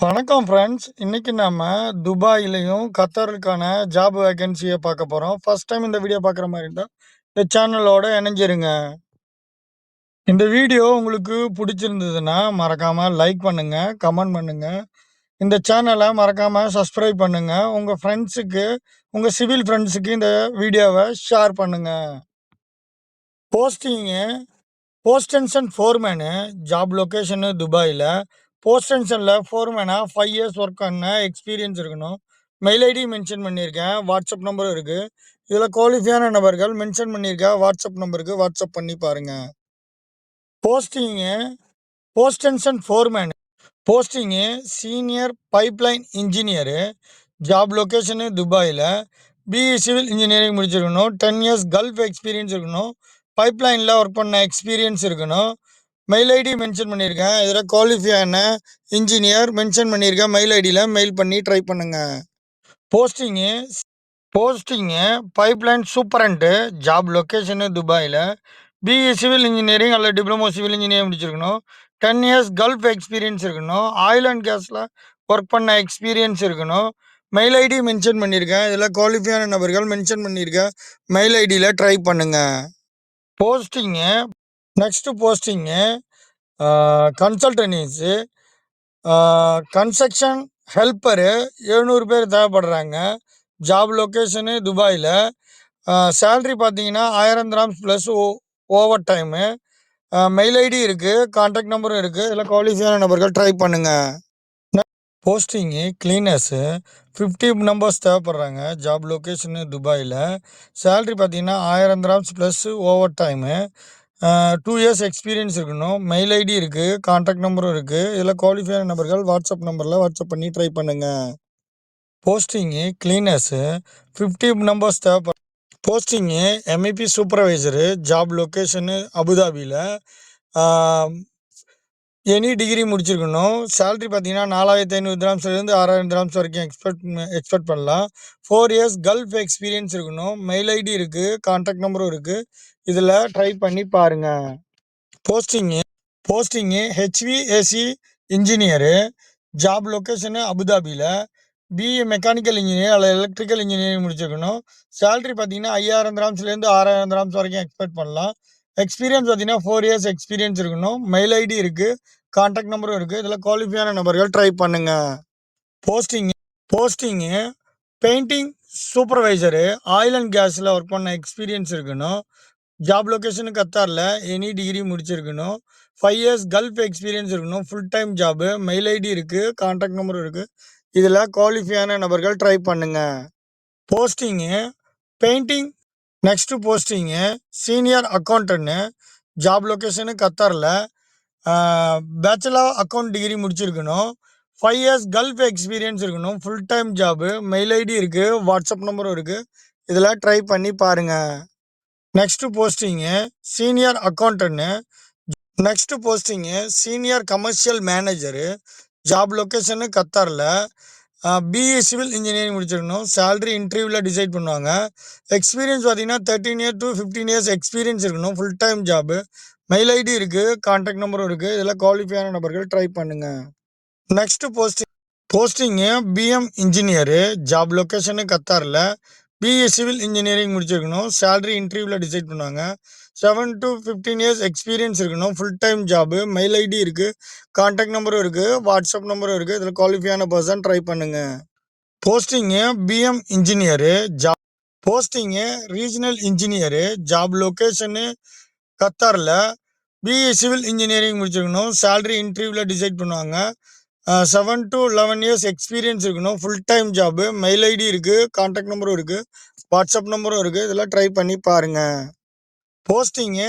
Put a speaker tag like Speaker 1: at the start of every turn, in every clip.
Speaker 1: வணக்கம் ஃப்ரெண்ட்ஸ். இன்னைக்கு நம்ம துபாயிலையும் கத்தருக்கான ஜாப் வேகன்சியை பார்க்க போகிறோம் ஃபர்ஸ்ட் டைம் இந்த வீடியோ பார்க்குற மாதிரி இருந்தால் இந்த சேனலோட இணைஞ்சிருங்க. இந்த வீடியோ உங்களுக்கு பிடிச்சிருந்ததுன்னா மறக்காமல் லைக் பண்ணுங்கள் கமெண்ட் பண்ணுங்கள் இந்த சேனலை மறக்காமல் சப்ஸ்கிரைப் பண்ணுங்கள் உங்கள் ஃப்ரெண்ட்ஸுக்கு, உங்கள் சிவில் ஃப்ரெண்ட்ஸுக்கு இந்த வீடியோவை ஷேர் பண்ணுங்கள் posting position foreman job location துபாயில் போஸ்டன்ஷன்ல ஃபோர்மேனா ஃபைவ் இயர்ஸ் ஒர்க் பண்ண எக்ஸ்பீரியன்ஸ் இருக்கணும். மெயில் ஐடி மென்ஷன் பண்ணியிருக்கேன். வாட்ஸ்அப் நம்பரும் இருக்குது இதில் குவாலிஃபையான நபர்கள் மென்ஷன் பண்ணியிருக்கேன் வாட்ஸ்அப் நம்பருக்கு வாட்ஸ்அப் பண்ணி பாருங்கள் posting position foreman posting senior pipeline engineer. Job location துபாயில் பிஇ சிவில் இன்ஜினியரிங் முடிச்சிருக்கணும். 10 இயர்ஸ் கல்ஃப் எக்ஸ்பீரியன்ஸ் இருக்கணும். பைப்லைனில் ஒர்க் பண்ண எக்ஸ்பீரியன்ஸ் இருக்கணும். மெயில் ஐடி மென்ஷன் பண்ணியிருக்கேன். இதில் குவாலிஃபையான இன்ஜினியர் மென்ஷன் பண்ணியிருக்கேன் மெயில் ஐடியில் மெயில் பண்ணி ட்ரை பண்ணுங்கள் posting posting pipeline superintendent job location துபாயில் பிஇ சிவில் இன்ஜினியரிங் அல்லது டிப்ளமோ சிவில் இன்ஜினியரிங் முடிச்சிருக்கணும். 10 இயர்ஸ் கல்ஃப் எக்ஸ்பீரியன்ஸ் இருக்கணும். ஆயில் அண்ட் கேஸில் ஒர்க் பண்ண எக்ஸ்பீரியன்ஸ் இருக்கணும். மெயில் ஐடி மென்ஷன் பண்ணியிருக்கேன். இதில் குவாலிஃபையான நபர்கள் மென்ஷன் பண்ணியிருக்கேன் மெயில் ஐடியில் ட்ரை பண்ணுங்கள் போஸ்டிங்கு நெக்ஸ்ட்டு போஸ்டிங்கு ஆ கன்ஸ்ட்ரக்ஷன் ஹெல்ப்பரு 700 பேர் தேவைப்படுறாங்க. ஜாப் லொக்கேஷனு துபாயில் சேல்ரி பார்த்தீங்கன்னா ஆயிரம் கிராம்ஸ் ப்ளஸ் ஓ ஓவர் டைமு. மெயில் ஐடி இருக்குது கான்டாக்ட் நம்பரும் இருக்குது இல்லை குவாலிஃபையான நபர்கள் ட்ரை பண்ணுங்கள் போஸ்டிங்கு கிளீனர்ஸு ஃபிஃப்டி நம்பர்ஸ் தேவைப்படுறாங்க. ஜாப் லொக்கேஷனு துபாயில் சேல்ரி பார்த்தீங்கன்னா ஆயிரம் grams plus overtime. Two years experience இருக்கணும். மெயில் ஐடி இருக்குது கான்டாக்ட் நம்பரும் இருக்குது இதில் குவாலிஃபையான நபர்கள் வாட்ஸ்அப் நம்பரில் வாட்ஸ்அப் பண்ணி ட்ரை பண்ணுங்கள் போஸ்டிங்கு கிளீனர்ஸு ஃபிஃப்டி நம்பர்ஸ் தேவைப்படும் posting MEP supervisor. Job location அபுதாபியில் எனி டிகிரி முடிச்சிருக்கணும். சேலரி பார்த்தீங்கன்னா நாலாயிரத்தி ஐநூறு கிராம்ஸ்லேருந்து ஆறாயிரம் திராம்ஸ் வரைக்கும் எக்ஸ்பெக்ட் எக்ஸ்பெக்ட் பண்ணலாம். ஃபோர் இயர்ஸ் கல்ஃப் எக்ஸ்பீரியன்ஸ் இருக்கணும். மெயில் ஐடி இருக்குது கான்டாக்ட் நம்பரும் இருக்குது இதில் ட்ரை பண்ணி பாருங்கள் posting posting HVAC engineer. Job location அபுதாபியில் பிஇ மெக்கானிக்கல் இன்ஜினியர் அல்லது எலக்ட்ரிக்கல் இன்ஜினியரிங் முடிச்சிருக்கணும். சேலரி பார்த்தீங்கன்னா 5000 திராம்ஸ்லேருந்து 6000 திராம்ஸ் வரைக்கும் எக்ஸ்பெக்ட் பண்ணலாம். எக்ஸ்பீரியன்ஸ் பார்த்தீங்கன்னா ஃபோர் இயர்ஸ் எக்ஸ்பீரியன்ஸ் இருக்கணும். மெயில் ஐடி இருக்குது கான்டாக்ட் நம்பரும் இருக்குது இதில் குவாலிஃபையான நபர்கள் ட்ரை பண்ணுங்க. Posting posting painting supervisor. Oil and கேஸில் ஒர்க் பண்ண எக்ஸ்பீரியன்ஸ் இருக்கணும். ஜாப் லொகேஷனு கத்தாரில் எனி டிகிரி முடிச்சிருக்கணும். ஃபைவ் இயர்ஸ் கல்ஃப் எக்ஸ்பீரியன்ஸ் இருக்கணும். Full time job. Mail ID இருக்குது கான்டாக்ட் நம்பரும் இருக்குது இதில் குவாலிஃபையான நபர்கள் ட்ரை பண்ணுங்கள் posting painting next posting senior அக்கௌண்ட்டுன்னு job location கத்தார்ல. பேச்சுலர் அக்கௌண்ட் டிகிரி முடிச்சிருக்கணும். ஃபைவ் இயர்ஸ் கல்ஃப் எக்ஸ்பீரியன்ஸ் இருக்கணும். Full time job. Mail ID இருக்குது வாட்ஸ்அப் நம்பரும் இருக்குது இதில் ட்ரை பண்ணி பாருங்கள் next posting senior அக்கௌண்ட்டுன்னு next posting senior commercial manager. Job location கத்தார்ல. Ah BE civil engineering முடிச்சிருக்கணும். சேலரி இன்டர்வியூவில் டிசைட் பண்ணுவாங்க. எக்ஸ்பீரியன்ஸ் பார்த்தீங்கன்னா 13 year to fifteen years experience இருக்கணும். Full time job. Mail ID இருக்குது கான்டாக்ட் நம்பரும் இருக்குது இதெல்லாம் குவாலிஃபையான நபர்கள் ட்ரை பண்ணுங்கள் next posting posting PM engineer. Job location கத்தாரில் பிஇ சிவில் இன்ஜினியரிங் முடிச்சிருக்கணும். சேலரி இன்டர்வியூவில் டிசைட் பண்ணுவாங்க. செவன் டூ 15 இயர்ஸ் எக்ஸ்பீரியன்ஸ் இருக்கணும். Full time job. Mail ID இருக்குது காண்டாக்ட் நம்பரும் இருக்குது வாட்ஸ்அப் நம்பரும் இருக்குது இதில் குவாலிஃபையான பர்சன் ட்ரை பண்ணுங்க. Posting PM engineer. Job posting regional engineer. Job location கத்தாரில் பிஇ சிவில் இன்ஜினியரிங் முடிச்சிருக்கணும். சேலரி இன்டர்வியூவில் டிசைட் பண்ணுவாங்க. ஆ 7 டூ 11 இயர்ஸ் எக்ஸ்பீரியன்ஸ் இருக்கணும். Full time job. Mail ID இருக்குது காண்டாக்ட் நம்பரும் இருக்குது வாட்ஸ்அப் நம்பரும் இருக்குது இதெல்லாம் ட்ரை பண்ணி பாருங்கள் posting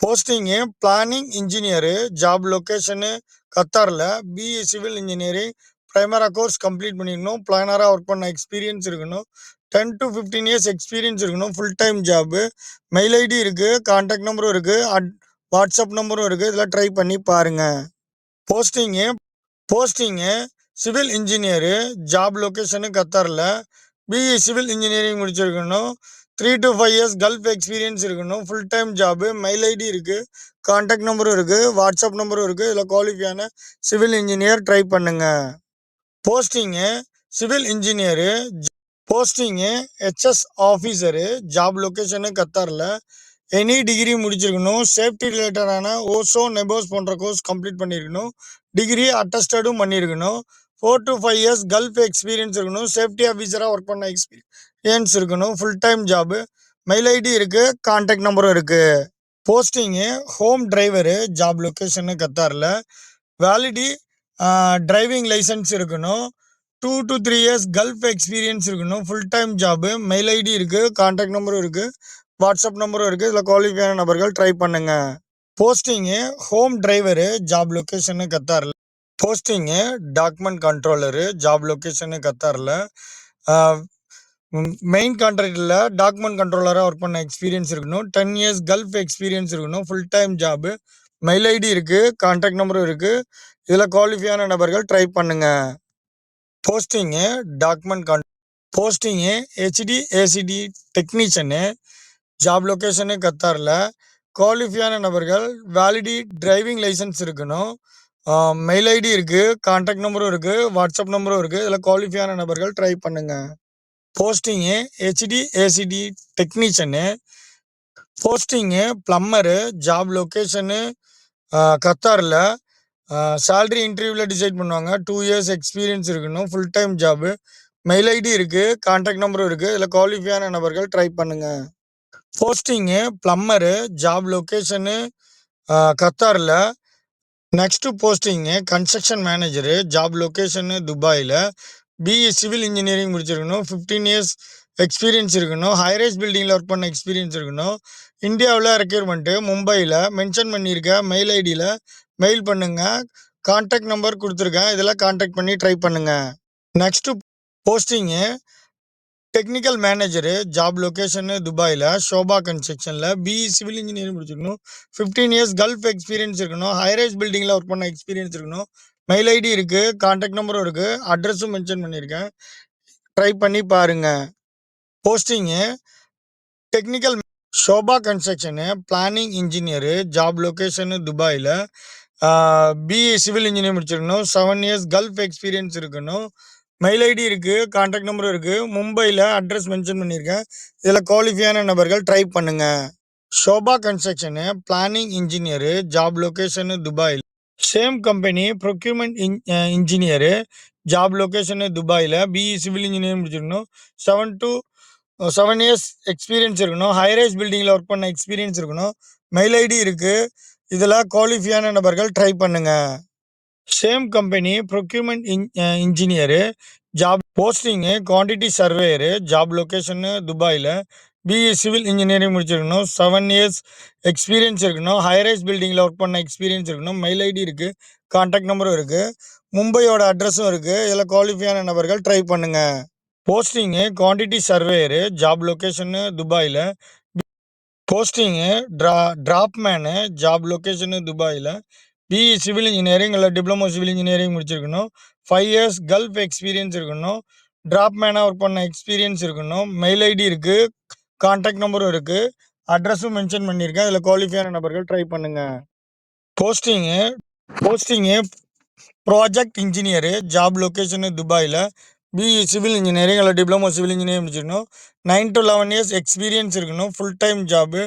Speaker 1: posting planning engineer. Job location கத்தாரில் BE civil engineering ப்ரைமரா course complete பண்ணியிருக்கணும். பிளானராக ஒர்க் பண்ண எக்ஸ்பீரியன்ஸ் இருக்கணும். Ten to fifteen years experience இருக்கணும். Full time job mail ID இருக்குது கான்டாக்ட் நம்பரும் இருக்குது அட் வாட்ஸ்அப் நம்பரும் இருக்குது இதெல்லாம் ட்ரை பண்ணி பாருங்கள் posting posting civil engineer. Job location கத்தாரில் பிஇ சிவில் இன்ஜினியரிங் முடிச்சிருக்கணும். Three to five years gulf experience இருக்கணும். Full time job. Mail ID இருக்குது காண்டாக்ட் நம்பரும் இருக்குது வாட்ஸ்அப் நம்பரும் இருக்குது இதில் குவாலிஃபையான சிவில் இன்ஜினியர் ட்ரை பண்ணுங்க. Posting civil engineer posting HS officer job location கத்தாரில் எனி டிகிரி முடிச்சிருக்கணும் சேஃப்டி ரிலேட்டடான ஓசோ நெபோஸ் போன்ற கோர்ஸ் கம்ப்ளீட் பண்ணியிருக்கணும் டிகிரி அட்டஸ்டடும் பண்ணியிருக்கணும் four to five years gulf experience இருக்கணும் சேஃப்டி ஆஃபீஸராக ஒர்க் பண்ண எக்ஸ்பீரியன்ஸ் இருக்கணும் full time job mail ID இருக்குது கான்டாக்ட் நம்பரும் இருக்குது posting home driver job location கத்தாரில். வேலிடி டிரைவிங் லைசன்ஸ் இருக்கணும். Two to three years gulf experience இருக்கணும். Full time job mail ID இருக்குது கான்டாக்ட் நம்பரும் இருக்குது வாட்ஸ்அப் நம்பரும் இருக்குது இதில் குவாலிஃபையான நபர்கள் ட்ரை பண்ணுங்க. Posting home driver job location கத்தாரில். Posting document controller job location கத்தாரில். மெயின் கான்ட்ராக்டில் டாக்குமெண்ட் கண்ட்ரோலராக ஒர்க் பண்ண எக்ஸ்பீரியன்ஸ் இருக்கணும். டென் இயர்ஸ் கல்ஃப் எக்ஸ்பீரியன்ஸ் இருக்கணும். Full time job mail ID இருக்குது கான்டாக்ட் நம்பரும் இருக்குது இதில் குவாலிஃபையான நபர்கள் ட்ரை பண்ணுங்கள் posting document Khan posting HD ACD technician job location கத்தாரில். குவாலிஃபையான நபர்கள் வேலிடி டிரைவிங் லைசன்ஸ் இருக்கணும். மெயில் ஐடி இருக்குது கான்டாக்ட் நம்பரும் இருக்குது வாட்ஸ்அப் நம்பரும் இருக்குது இதில் குவாலிஃபையான நபர்கள் ட்ரை பண்ணுங்கள் posting HD ACD technician posting plumber job location கத்தாரில். சேல்ரி இன்டர்வியூவில் டிசைட் பண்ணுவாங்க. டூ இயர்ஸ் எக்ஸ்பீரியன்ஸ் இருக்கணும். Full time job mail ID இருக்குது கான்டாக்ட் நம்பரும் இருக்குது இதில் குவாலிஃபையான நபர்கள் ட்ரை பண்ணுங்கள் போஸ்டிங்கு ப்ளம்மரு ஜாப் லொக்கேஷனு கத்தாரில். Next posting construction manager job location துபாயில். பிஇ சிவில் இன்ஜினியரிங் முடிச்சிருக்கணும். ஃபிஃப்டீன் இயர்ஸ் எக்ஸ்பீரியன்ஸ் இருக்கணும். ஹைரேஸ் பில்டிங்கில் ஒர்க் பண்ண எக்ஸ்பீரியன்ஸ் இருக்கணும். இந்தியாவில் ரெக்யூர்மெண்ட்டு மும்பையில் மென்ஷன் பண்ணியிருக்க மெயில் ஐடியில் மெயில் பண்ணுங்கள் கான்டாக்ட் நம்பர் கொடுத்துருக்கேன். இதெல்லாம் கான்டாக்ட் பண்ணி ட்ரை பண்ணுங்கள் next posting technical manager job location துபாயில் ஷோபா கன்ஸ்ட்ரக்ஷனில் பிஇ சிவில் இன்ஜினியரிங் முடிச்சிருக்கணும். ஃபிஃப்டீன் இயர்ஸ் கல்ஃப் எக்ஸ்பீரியன்ஸ் இருக்கணும். ஹைரேஸ் பில்டிங்கில் ஒர்க் பண்ண எக்ஸ்பீரியன்ஸ் இருக்கணும். மெயில் ஐடி இருக்குது காண்டாக்ட் நம்பரும் இருக்குது அட்ரஸும் மென்ஷன் பண்ணியிருக்கேன். ட்ரை பண்ணி பாருங்கள் posting technical Sobha construction planning engineer job location துபாயில் பிஇ சிவில் இன்ஜினியர் முடிச்சிருக்கணும். செவன் இயர்ஸ் கல்ஃப் எக்ஸ்பீரியன்ஸ் இருக்கணும். மெயில் ஐடி இருக்குது காண்டாக்ட் நம்பரும் இருக்குது மும்பையில் அட்ரஸ் மென்ஷன் பண்ணியிருக்கேன். இதில் குவாலிஃபையான நபர்கள் ட்ரை பண்ணுங்கள் Sobha construction planning engineer job location துபாயில் same company procurement in engineer job location துபாயில் பிஇ சிவில் இன்ஜினியர் முடிச்சிருக்கணும். Seven to seven years experience இருக்கணும். ஹைரைஸ் பில்டிங்கில் ஒர்க் பண்ண எக்ஸ்பீரியன்ஸ் இருக்கணும். மெயில் ஐடி இருக்குது இதில் குவாலிஃபையான நபர்கள் ட்ரை பண்ணுங்கள் சேம் கம்பெனி ப்ரொக்யூமெண்ட் இன் engineer job posting quantity surveyor job location துபாயில் பிஇ சிவில் இன்ஜினியரிங் முடிச்சிருக்கணும். செவன் இயர்ஸ் எக்ஸ்பீரியன்ஸ் இருக்கணும். ஹைரைஸ் பில்டிங்கில் ஒர்க் பண்ண எக்ஸ்பீரியன்ஸ் இருக்கணும். மெயில் ஐடி இருக்குது கான்டாக்ட் நம்பரும் இருக்குது மும்பையோட அட்ரஸும் இருக்குது இதில் குவாலிஃபையான நபர்கள் ட்ரை பண்ணுங்கள் posting quantity surveyor job location துபாயில். போஸ்டிங்கு ட்ரா ட்ராப்மேனு ஜாப் லொக்கேஷனு துபாயில். பிஇ சிவில் இன்ஜினியரிங் இல்லை டிப்ளமோ சிவில் இன்ஜினியரிங் முடிச்சிருக்கணும். ஃபைவ் இயர்ஸ் கல்ஃப் எக்ஸ்பீரியன்ஸ் இருக்கணும். ட்ராப்மேனாக ஒர்க் பண்ண எக்ஸ்பீரியன்ஸ் இருக்கணும். மெயில் ஐடி இருக்குது கான்டாக்ட் நம்பரும் இருக்குது அட்ரஸும் மென்ஷன் பண்ணியிருக்கேன். இதில் குவாலிஃபையான நபர்கள் ட்ரை பண்ணுங்கள் posting posting project engineer job location துபாயில். பிஇ சிவில் இன்ஜினியரிங் இல்லை டிப்ளமோ சிவில் இன்ஜினியரிங் முடிச்சிருக்கணும். Nine to eleven years experience இருக்கணும். Full time job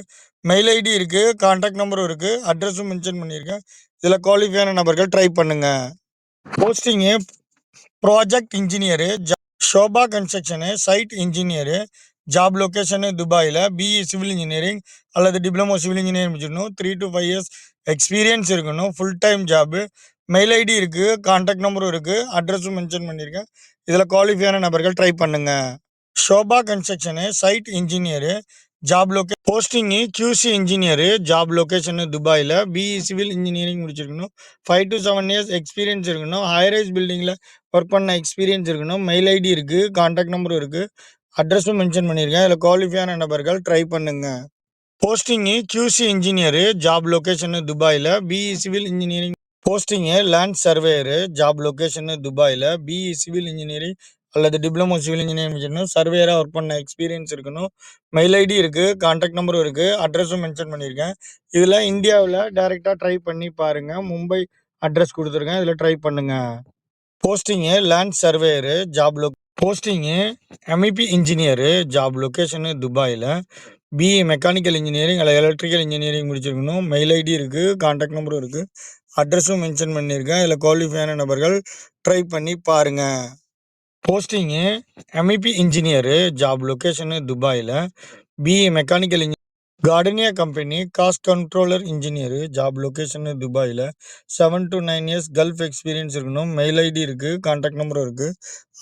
Speaker 1: mail ID இருக்குது கான்டாக்ட் நம்பரும் இருக்குது அட்ரஸும் மென்ஷன் பண்ணியிருக்கேன். இதில் குவாலிஃபையான நபர்கள் ட்ரை பண்ணுங்கள் போஸ்டிங்கு ப்ராஜெக்ட் இன்ஜினியரு ஜா Sobha construction site engineer job location துபாயில் பிஇ சிவில் இன்ஜினியரிங் அல்லது டிப்ளமோ சிவில் இன்ஜினியரிங் முடிச்சிடணும் three to five years experience இருக்கணும். Full time job mail ID இருக்குது கான்டாக்ட் நம்பரும் இருக்குது அட்ரஸும் மென்ஷன் பண்ணியிருக்கேன் இதில் குவாலிஃபையான நபர்கள் ட்ரை பண்ணுங்கள் Sobha construction site engineer job location posting QC engineer job location துபாயில் பிஇ சிவில் இன்ஜினியரிங் முடிச்சிருக்கணும். Five to seven years experience இருக்கணும். ஹைரைஸ் பில்டிங்கில் ஒர்க் பண்ண எக்ஸ்பீரியன்ஸ் இருக்கணும். மெயில் ஐடி இருக்குது கான்டாக்ட் நம்பரும் இருக்குது அட்ரஸும் மென்ஷன் பண்ணியிருக்கேன். இதில் குவாலிஃபையான நபர்கள் ட்ரை பண்ணுங்கள் posting QC engineer job location துபாயில். BE civil engineering posting land surveyor job location துபாயில். பிஇ சிவில் இன்ஜினியரிங் அல்லது டிப்ளமோ சிவில் இன்ஜினியரிங் முடிச்சிருக்கணும் சர்வேயராக ஒர்க் பண்ண எக்ஸ்பீரியன்ஸ் இருக்கணும். மெயில் ஐடி இருக்குது கான்டாக்ட் நம்பரும் இருக்குது அட்ரஸும் மென்ஷன் பண்ணியிருக்கேன். இதில் இந்தியாவில் டேரெக்டாக ட்ரை பண்ணி பாருங்கள் மும்பை அட்ரஸ் கொடுத்துருக்கேன். இதில் ட்ரை பண்ணுங்கள் posting land surveyor job lock posting MEP engineer job location துபாயில் பிஇ மெக்கானிக்கல் இன்ஜினியரிங் அல்லது எலக்ட்ரிக்கல் இன்ஜினியரிங் முடிச்சிருக்கணும். மெயில் ஐடி இருக்குது கான்டாக்ட் நம்பரும் இருக்குது அட்ரஸும் மென்ஷன் பண்ணியிருக்கேன். இதில் குவாலிஃபையான நபர்கள் ட்ரை பண்ணி பாருங்கள் posting MEP engineer job location துபாயில் BE mechanical இன்ஜி Gardenia company cost controller engineer job location துபாயில் seven to nine years gulf experience இருக்கணும். மெயில் ஐடி இருக்குது கான்டாக்ட் நம்பரும் இருக்குது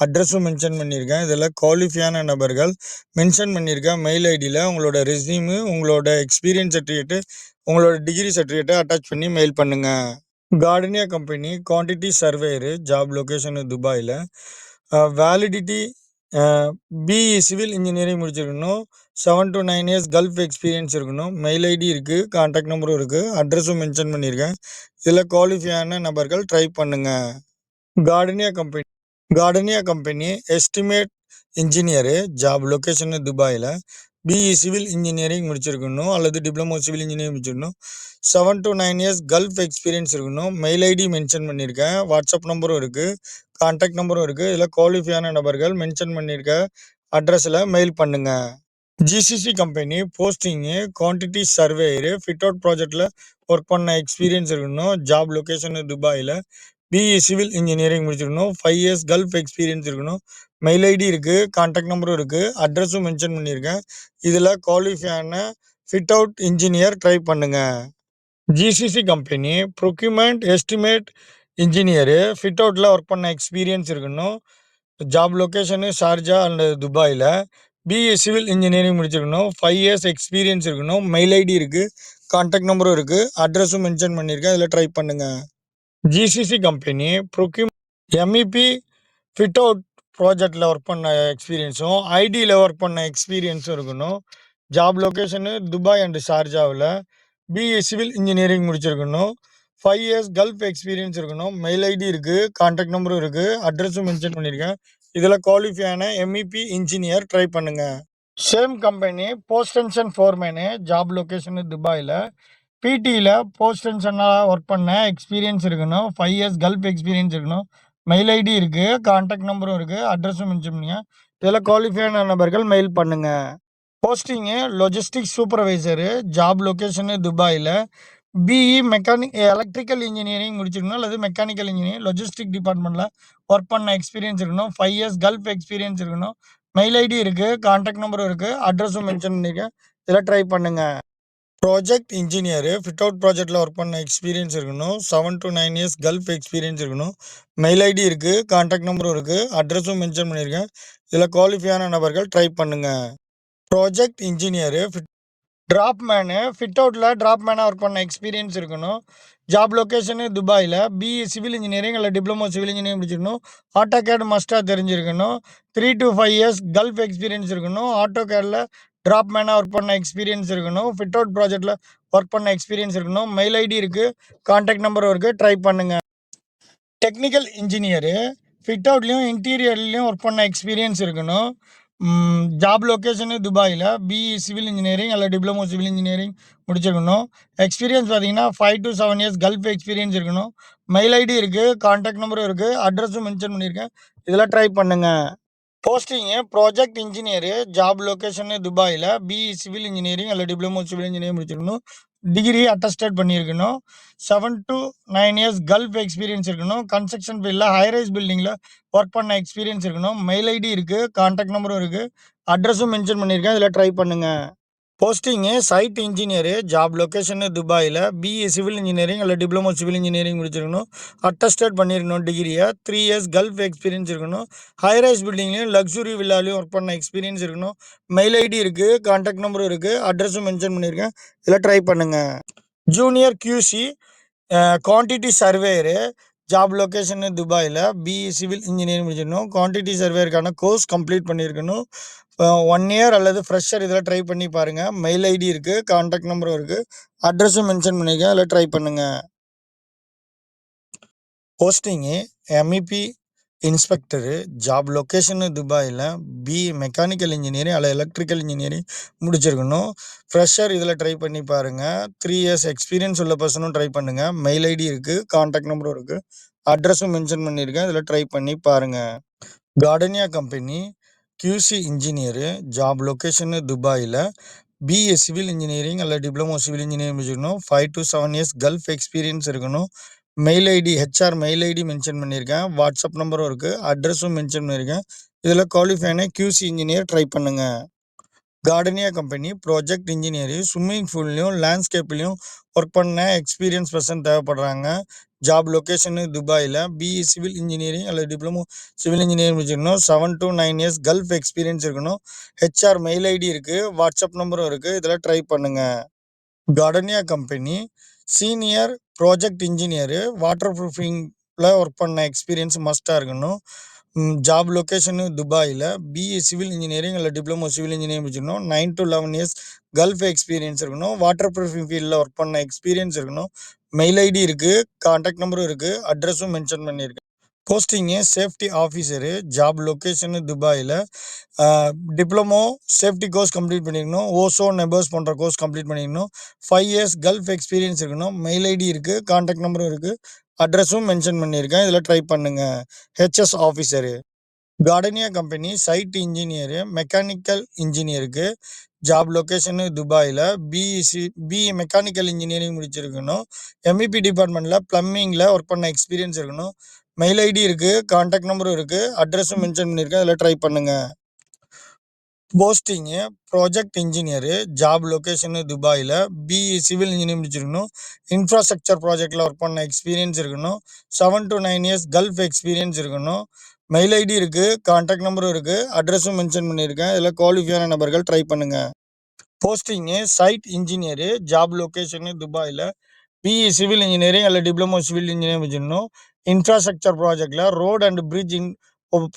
Speaker 1: அட்ரஸும் மென்ஷன் பண்ணியிருக்கேன். இதில் குவாலிஃபையான நபர்கள் மென்ஷன் பண்ணியிருக்கேன். மெயில் ஐடியில் உங்களோட ரெஸ்யூமு உங்களோட எக்ஸ்பீரியன்ஸ் சர்டிஃபிகேட்டு உங்களோட டிகிரி சர்டிஃபிகேட்டை அட்டாச் பண்ணி மெயில் பண்ணுங்கள் Gardenia company quantity surveyor job location துபாயில் வேலிடிட்டி பிஇ சிவில் இன்ஜினியரிங் முடிச்சிருக்கணும். Seven to nine years gulf experience இருக்கணும். மெயில் ஐடி இருக்குது கான்டாக்ட் நம்பரும் இருக்குது அட்ரஸும் மென்ஷன் பண்ணியிருக்கேன். இதில் குவாலிஃபையான நபர்கள் ட்ரை பண்ணுங்கள் Gardenia company Gardenia company estimate engineer job location துபாயில். பிஇ சிவில் இன்ஜினியரிங் முடிச்சிருக்கணும். அல்லது டிப்ளமோ சிவில் இன்ஜினியரிங் முடிச்சிருக்கணும். Seven to nine years gulf experience இருக்கணும். மெயில் ஐடி மென்ஷன் பண்ணியிருக்கேன். வாட்ஸ்அப் நம்பரும் இருக்குது கான்டாக்ட் நம்பரும் இருக்குது இதில் குவாலிஃபையான நபர்கள் மென்ஷன் பண்ணியிருக்க அட்ரஸில் மெயில் பண்ணுங்கள் GCC company posting quantity surveyor fit out ப்ராஜெக்டில் ஒர்க் பண்ண எக்ஸ்பீரியன்ஸ் இருக்கணும். ஜாப் லொக்கேஷனு துபாயில். பிஇ சிவில் இன்ஜினியரிங் முடிச்சிருக்கணும். ஃபைவ் இயர்ஸ் கல்ஃப் எக்ஸ்பீரியன்ஸ் இருக்கணும். மெயில் ஐடி இருக்குது கான்டாக்ட் நம்பரும் இருக்குது அட்ரஸும் மென்ஷன் பண்ணியிருக்கேன் இதில் குவாலிஃபையான ஃபிட் அவுட் இன்ஜினியர் ட்ரை பண்ணுங்கள் GCC company procurement estimate engineer fit அவுட்டில் ஒர்க் பண்ண எக்ஸ்பீரியன்ஸ் இருக்கணும் ஜாப் லொக்கேஷனு ஷார்ஜா அண்ட் துபாயில். பிஇ சிவில் இன்ஜினியரிங் முடிச்சிருக்கணும். ஃபைவ் இயர்ஸ் எக்ஸ்பீரியன்ஸ் இருக்கணும் மெயில் ஐடி இருக்குது கான்டாக்ட் நம்பரும் இருக்குது அட்ரஸும் மென்ஷன் பண்ணியிருக்கேன் இதில் ட்ரை பண்ணுங்கள் GCC company ப்ரொக்யூ MEP fit out ப்ராஜெக்டில் ஒர்க் பண்ண எக்ஸ்பீரியன்ஸும் ஐடியில் ஒர்க் பண்ண எக்ஸ்பீரியன்ஸும் இருக்கணும் ஜாப் லொக்கேஷனு துபாய் அண்டு ஷார்ஜாவில் பிஇ சிவில் இன்ஜினியரிங் முடிச்சிருக்கணும். ஃபைவ் இயர்ஸ் கல்ஃப் எக்ஸ்பீரியன்ஸ் இருக்கணும். மெயில் ஐடி இருக்குது கான்டாக்ட் நம்பரும் இருக்குது அட்ரஸும் மென்ஷன் பண்ணியிருக்கேன் இதில் குவாலிஃபையான எம்இபி இன்ஜினியர் ட்ரை பண்ணுங்கள் same company post tension foreman job location துபாயில். பிடியில் போஸ்ட் டென்ஷனாக ஒர்க் பண்ண எக்ஸ்பீரியன்ஸ் இருக்கணும். ஃபைவ் இயர்ஸ் கல்ஃப் எக்ஸ்பீரியன்ஸ் இருக்கணும். மெயில் ஐடி இருக்குது கான்டாக்ட் நம்பரும் இருக்குது அட்ரஸும் மென்ஷன் பண்ணுங்க. இதில் குவாலிஃபையான நபர்கள் மெயில் பண்ணுங்கள் posting logistic supervisor job location துபாயில். பிஇ மெக்கானிக் எலக்ட்ரிக்கல் இன்ஜினியரிங் முடிச்சிருக்கணும். அல்லது மெக்கானிக்கல் இன்ஜினியரிங் லொஜிஸ்டிக் டிபார்ட்மெண்ட்டில் ஒர்க் பண்ண எக்ஸ்பீரியன்ஸ் இருக்கணும். ஃபைவ் இயர்ஸ் கல்ஃப் எக்ஸ்பீரியன்ஸ் இருக்கணும். மெயில் ஐடி இருக்குது கான்டாக்ட் நம்பரும் இருக்குது அட்ரஸும் மென்ஷன் பண்ணியிருக்கேன் இதில் ட்ரை பண்ணுங்கள் ப்ராஜெக்ட் இன்ஜினியரு ஃபிட் அவுட் ப்ராஜெக்டில் ஒர்க் பண்ண எக்ஸ்பீரியன்ஸ் இருக்கணும். Seven to nine years gulf experience இருக்கணும். மெயில் ஐடி இருக்குது கான்டாக்ட் நம்பரும் இருக்குது அட்ரஸும் மென்ஷன் பண்ணியிருக்கேன் இதில் குவாலிஃபையான நபர்கள் ட்ரை பண்ணுங்கள் project engineer fit draughtsman fit அவுட்டில் ட்ராப் மேனாக ஒர்க் பண்ண எக்ஸ்பீரியன்ஸ் இருக்கணும். ஜாப் லொக்கேஷனு துபாயில் பிஇ சிவில் இன்ஜினியரிங் இல்லை டிப்ளமோ சிவில் இன்ஜினியரிங் முடிச்சிருக்கணும். ஆட்டோ கேட் மஸ்ட்டாக தெரிஞ்சிருக்கணும். Three to five years Gulf experience இருக்கணும். ஆட்டோ கேடில் ட்ராப் மேனாக ஒர்க் பண்ண எக்ஸ்பீரியன்ஸ் இருக்கணும். ஃபிட் அவுட் ப்ராஜெக்டில் ஒர்க் பண்ண எக்ஸ்பீரியன்ஸ் இருக்கணும். மெயில் ஐடி இருக்குது கான்டாக்ட் நம்பர் இருக்குது ட்ரை பண்ணுங்கள் டெக்னிக்கல் இன்ஜினியரு ஃபிட் அவுட்லேயும் இன்டீரியர்லேயும் ஒர்க் பண்ண எக்ஸ்பீரியன்ஸ் இருக்கணும். ஜாப் லொக்கேஷனு துபாயில். பிஇ சிவில் இன்ஜினியரிங் அல்ல டிப்ளமோ சிவில் இன்ஜினியரிங் முடிச்சிருக்கணும். எக்ஸ்பீரியன்ஸ் பார்த்தீங்கன்னா five to seven years Gulf experience இருக்கணும். மெயில் ஐடி இருக்குது கான்டாக்ட் நம்பரும் இருக்குது அட்ரஸும் மென்ஷன் பண்ணியிருக்கேன் இதெல்லாம் ட்ரை பண்ணுங்கள் posting project engineer job location துபாயில். பிஇ சிவில் இன்ஜினியரிங் அல்ல டிப்ளமோ சிவில் இன்ஜினியரிங் முடிச்சிருக்கணும். டிகிரி அட்டஸ்டேட் பண்ணியிருக்கணும். Seven to nine years Gulf experience இருக்கணும். கன்ஸ்ட்ரக்ஷன் ஃபீல்டில் ஹைரைஸ் பில்டிங்கில் ஒர்க் பண்ண எக்ஸ்பீரியன்ஸ் இருக்கணும். மெயில் ஐடி இருக்குது கான்டாக்ட் நம்பரும் இருக்குது அட்ரஸும் மென்ஷன் பண்ணியிருக்கேன். இதில் ட்ரை பண்ணுங்கள் posting site engineer job location துபாயில் பிஇ சிவில் இன்ஜினியரிங் இல்லை டிப்ளமோ சிவில் இன்ஜினியரிங் முடிச்சிருக்கணும். அட்டஸ்டட் பண்ணியிருக்கணும் டிகிரியை த்ரீ இயர்ஸ் கல்ஃப் எக்ஸ்பீரியன்ஸ் இருக்கணும். ஹைரைஸ் பில்டிங்லேயும் லக்ஸுரி வில்லாலையும் ஒர்க் பண்ண எக்ஸ்பீரியன்ஸ் இருக்கணும். மெயில் ஐடி இருக்குது கான்டாக்ட் நம்பரும் இருக்குது அட்ரஸும் மென்ஷன் பண்ணியிருக்கேன் இதில் ட்ரை பண்ணுங்கள் junior QC quantity surveyor job location துபாயில் பிஇ சிவில் இன்ஜினியரிங் முடிச்சிடணும் குவான்டிட்டி சர்வேயருக்கான கோர்ஸ் கம்ப்ளீட் பண்ணியிருக்கணும் ஒன் இயர் அல்லது ஃப்ரெஷர் இதில் ட்ரை பண்ணி பாருங்கள் மெயில் ஐடி இருக்குது கான்டாக்ட் நம்பரும் இருக்குது அட்ரஸும் மென்ஷன் பண்ணியிருக்கேன் அதில் ட்ரை பண்ணுங்கள் posting MEP inspector job location துபாயில் பி மெக்கானிக்கல் இன்ஜினியரிங் அல்ல எலக்ட்ரிக்கல் இன்ஜினியரிங் முடிச்சிருக்கணும். ஃப்ரெஷர் இதில் ட்ரை பண்ணி பாருங்கள் த்ரீ இயர்ஸ் எக்ஸ்பீரியன்ஸ் உள்ள பர்சனும் ட்ரை பண்ணுங்கள் மெயில் ஐடி இருக்குது கான்டாக்ட் நம்பரும் இருக்குது அட்ரஸும் மென்ஷன் பண்ணியிருக்கேன். இதில் ட்ரை பண்ணி பாருங்கள் Gardenia company QC engineer job location துபாயில் பிஏ சிவில் இன்ஜினியரிங் அல்ல டிப்ளமோ சிவில் இன்ஜினியரிங் முடிச்சிருக்கணும். 5 to seven years gulf experience இருக்கணும். Mail ID HR mail ID mention பண்ணியிருக்கேன். வாட்ஸ்அப் நம்பரும் இருக்குது அட்ரஸும் மென்ஷன் பண்ணியிருக்கேன். இதில் குவாலிஃபையான கியூசி இன்ஜினியர் ட்ரை பண்ணுங்கள் Gardenia company project engineering swimming பூல்லையும், லேண்ட்ஸ்கேப்லயும் ஒர்க் பண்ண எக்ஸ்பீரியன்ஸ் பெர்சன் தேவைப்படுறாங்க. ஜாப் லொகேஷனு துபாயில் பிஇ சிவில் இன்ஜினியரிங் அல்லது டிப்ளமோ சிவில் இன்ஜினியரிங் முடிச்சிருக்கணும். Seven to nine years gulf experience இருக்கணும். ஹெச்ஆர் மெயில் ஐடி இருக்குது வாட்ஸ்அப் நம்பரும் இருக்குது இதெல்லாம் ட்ரை பண்ணுங்கள் Gardenia company senior project engineer water ப்ரூஃபிங்கில் work பண்ண எக்ஸ்பீரியன்ஸ் மஸ்ட்டாக இருக்கணும். ஜாப் லொக்கேஷனு துபாயில் பிஇ சிவில் இன்ஜினியரிங் இல்லை டிப்ளமோ சிவில் இன்ஜினியரிங் முடிச்சிருக்கணும். 9 டூ 11 இயர்ஸ் கல்ஃப் எக்ஸ்பீரியன்ஸ் இருக்கணும். வாட்டர் ப்ரூஃபிங் ஃபீல்டில் ஒர்க் பண்ண எக்ஸ்பீரியன்ஸ் இருக்கணும். மெயில் ஐடி இருக்குது காண்டாக்ட் நம்பரும் இருக்குது அட்ரஸும் மென்ஷன் பண்ணியிருக்கேன். Posting safety officer job location துபாயில் டிப்ளமோ சேஃப்டி கோர்ஸ் கம்ப்ளீட் பண்ணியிருக்கணும். ஓசோ, நெபர்ஸ் போன்ற கோர்ஸ் கம்ப்ளீட் பண்ணியிருக்கணும். ஃபைவ் இயர்ஸ் கல்ஃப் எக்ஸ்பீரியன்ஸ் இருக்கணும். மெயில் ஐடி இருக்குது காண்டாக்ட் நம்பரும் இருக்குது அட்ரஸும் மென்ஷன் பண்ணியிருக்கேன். இதில் ட்ரை பண்ணுங்கள் HS officer Gardenia company site engineer mechanical இன்ஜினியருக்கு job location துபாயில் BE C BE mechanical engineering முடிச்சிருக்கணும். எம்இபி டிபார்ட்மெண்ட்டில் ப்ளம்மிங்கில் ஒர்க் பண்ண எக்ஸ்பீரியன்ஸ் இருக்கணும். மெயில் ஐடி இருக்குது கான்டாக்ட் நம்பரும் இருக்குது அட்ரஸும் மென்ஷன் பண்ணியிருக்கேன். அதில் ட்ரை பண்ணுங்க. Posting project engineer job location துபாயில் பிஇ சிவில் இன்ஜினியரிங் முடிச்சிருக்கணும். இன்ஃப்ராஸ்ட்ரக்சர் ப்ராஜெக்டில் ஒர்க் பண்ண எக்ஸ்பீரியன்ஸ் இருக்கணும். Seven to nine years gulf experience இருக்கணும். மெயில் ஐடி இருக்குது கான்டாக்ட் நம்பரும் இருக்குது அட்ரஸும் மென்ஷன் பண்ணியிருக்கேன். இதில் குவாலிஃபையான நபர்கள் ட்ரை பண்ணுங்கள் posting site engineer job location துபாயில் பிஇ சிவில் இன்ஜினியரிங் அல்ல டிப்ளமோ சிவில் இன்ஜினியரிங் முடிச்சிருக்கணும். இன்ஃப்ராஸ்ட்ரக்சர் ப்ராஜெக்டில் ரோட் அண்ட் பிரிட்ஜ் இன்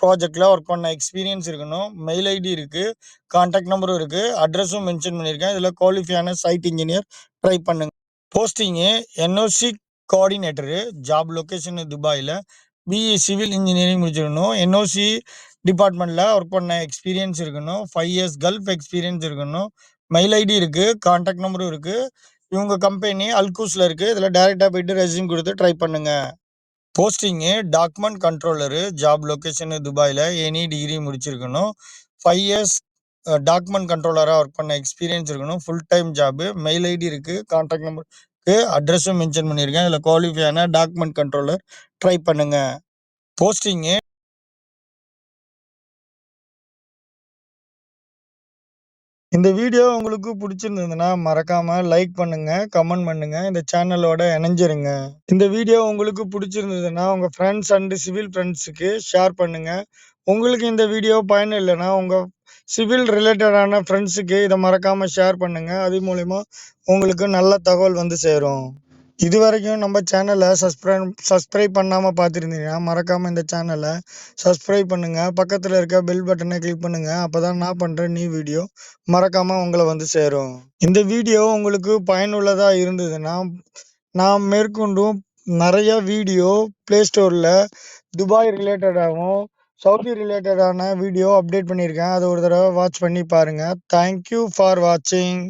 Speaker 1: ப்ராஜெக்டில் ஒர்க் பண்ண எக்ஸ்பீரியன்ஸ் இருக்கணும். மெயில் ஐடி இருக்குது கான்டாக்ட் நம்பரும் இருக்குது அட்ரஸும் மென்ஷன் பண்ணியிருக்கேன். இதில் குவாலிஃபையான சைட் இன்ஜினியர் ட்ரை பண்ணுங்கள் posting NOC coordinator job location துபாயில் பிஇ சிவில் இன்ஜினியரிங் முடிச்சிருக்கணும். என்ஓசி டிபார்ட்மெண்ட்டில் ஒர்க் பண்ண எக்ஸ்பீரியன்ஸ் இருக்கணும். ஃபைவ் இயர்ஸ் கல்ஃப் எக்ஸ்பீரியன்ஸ் இருக்கணும். மெயில் ஐடி இருக்குது கான்டாக்ட் நம்பரும் இருக்குது இவங்க கம்பெனி அல்கூஸில் இருக்குது இதில் டேரெக்டாக போயிட்டு ரெஸ்யூம் கொடுத்து ட்ரை பண்ணுங்கள் posting document controller job location துபாயில் எனி டிகிரி முடிச்சிருக்கணும். ஃபைவ் இயர்ஸ் டாக்குமெண்ட் கண்ட்ரோலராக ஒர்க் பண்ண எக்ஸ்பீரியன்ஸ் இருக்கணும். Full time job. Mail ID இருக்குது கான்டாக்ட் நம்பர் அட்ரஸும் மென்ஷன் பண்ணியிருக்கேன். இதில் குவாலிஃபையான டாக்குமெண்ட் கண்ட்ரோலர் ட்ரை பண்ணுங்க. போஸ்டிங்கு இந்த வீடியோ உங்களுக்கு பிடிச்சிருந்ததுன்னா மறக்காம லைக் பண்ணுங்க, கமெண்ட் பண்ணுங்க. இந்த சேனலோட இணைஞ்சிருங்க. இந்த வீடியோ உங்களுக்கு பிடிச்சிருந்ததுன்னா உங்க ஃப்ரெண்ட்ஸ் அண்ட் சிவில் ஃப்ரெண்ட்ஸுக்கு ஷேர் பண்ணுங்க. உங்களுக்கு இந்த வீடியோ பயன் இல்லைன்னா உங்க சிவில் ரிலேட்டடான ஃப்ரெண்ட்ஸுக்கு இதை மறக்காமல் ஷேர் பண்ணுங்கள் அது மூலிமா உங்களுக்கு நல்ல தகவல் வந்து சேரும். இது வரைக்கும் நம்ம சேனலை சஸ்பிரைப் சப்ஸ்கிரைப் பண்ணாமல் பார்த்துருந்தீங்கன்னா மறக்காமல் இந்த சேனலை சப்ஸ்கிரைப் பண்ணுங்க. பக்கத்தில் இருக்க பெல் பட்டனை கிளிக் பண்ணுங்கள் அப்போ தான் நான் பண்ணுற நியூ வீடியோ மறக்காமல் உங்களை வந்து சேரும். இந்த வீடியோ உங்களுக்கு பயனுள்ளதாக இருந்ததுன்னா, நான் மேற்கொண்டும் நிறைய வீடியோ ப்ளே ஸ்டோரில் துபாய் ரிலேட்டடாகவும் சவுதி ரிலேட்டடான வீடியோ அப்டேட் பண்ணியிருக்கேன். அது ஒரு தடவை வாட்ச் பண்ணி பாருங்கள் தேங்க் யூ ஃபார் வாட்சிங்.